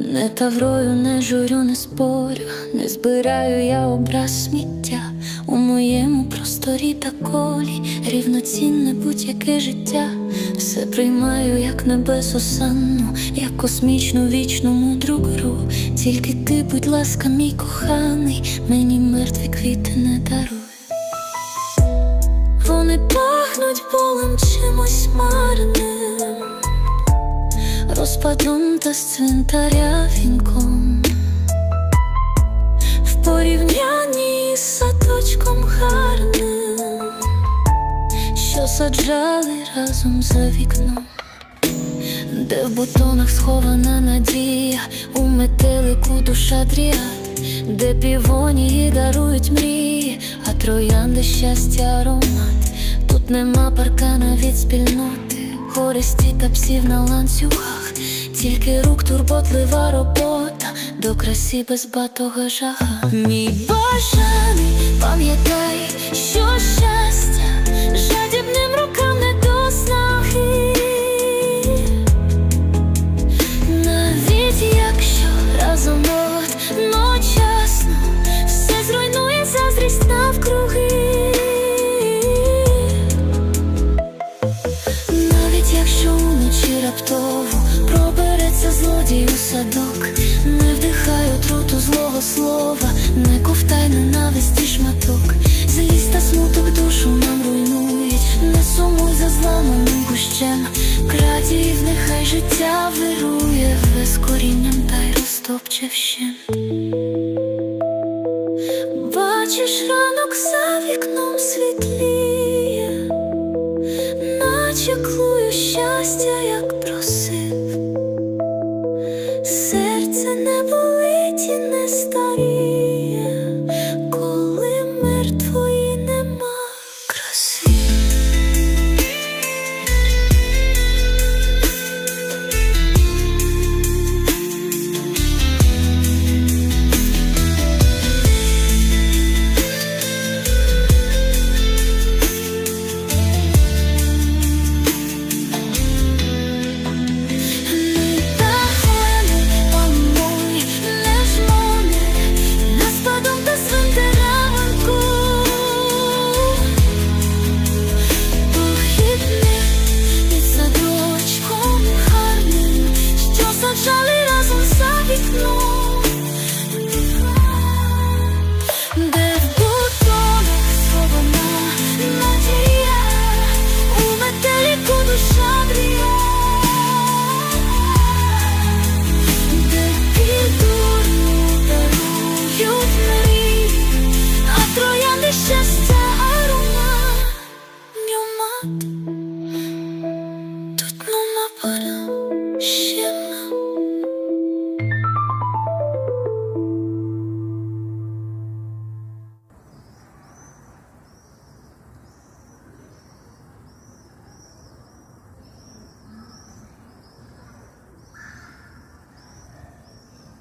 Не таврою, не журю, не спорю, не збираю я образ сміття у моєму просторі та колі, рівноцінне будь-яке життя, все приймаю, як небесосанну, як космічну вічну мудру гру. Тільки ти, будь ласка, мій коханий, мені мертві квіти не даруй. Вони пахнуть болем чимось марним, розпадом та з цвинтаря вінком, в порівнянні з садочком гарним, що саджали разом за вікном, де в бутонах схована надія, у метелику душа дріад, де півонії дарують мрії, а троянди щастя аромат. Тут нема паркана від спільноти, користі та псів на ланцюгах, тільки рук турботлива робота, до красі без батога жага. Мій бажаний, пам'ятай, що щастя жадібним рукам не до снаги. Навіть якщо разом одночасно все зруйнує заздрість навкруги. Навіть якщо уночі раптово у садок, не вдихай отруту злого слова, не ковтай ненависті шматок, злість та смуток душу нам руйнують, не сумуй за зламаним кущем, крадіїв нехай життя вирує. Без корінням та й розтопче вщент. Бачиш, ранок за вікном світліє, наче клую щастя, садочком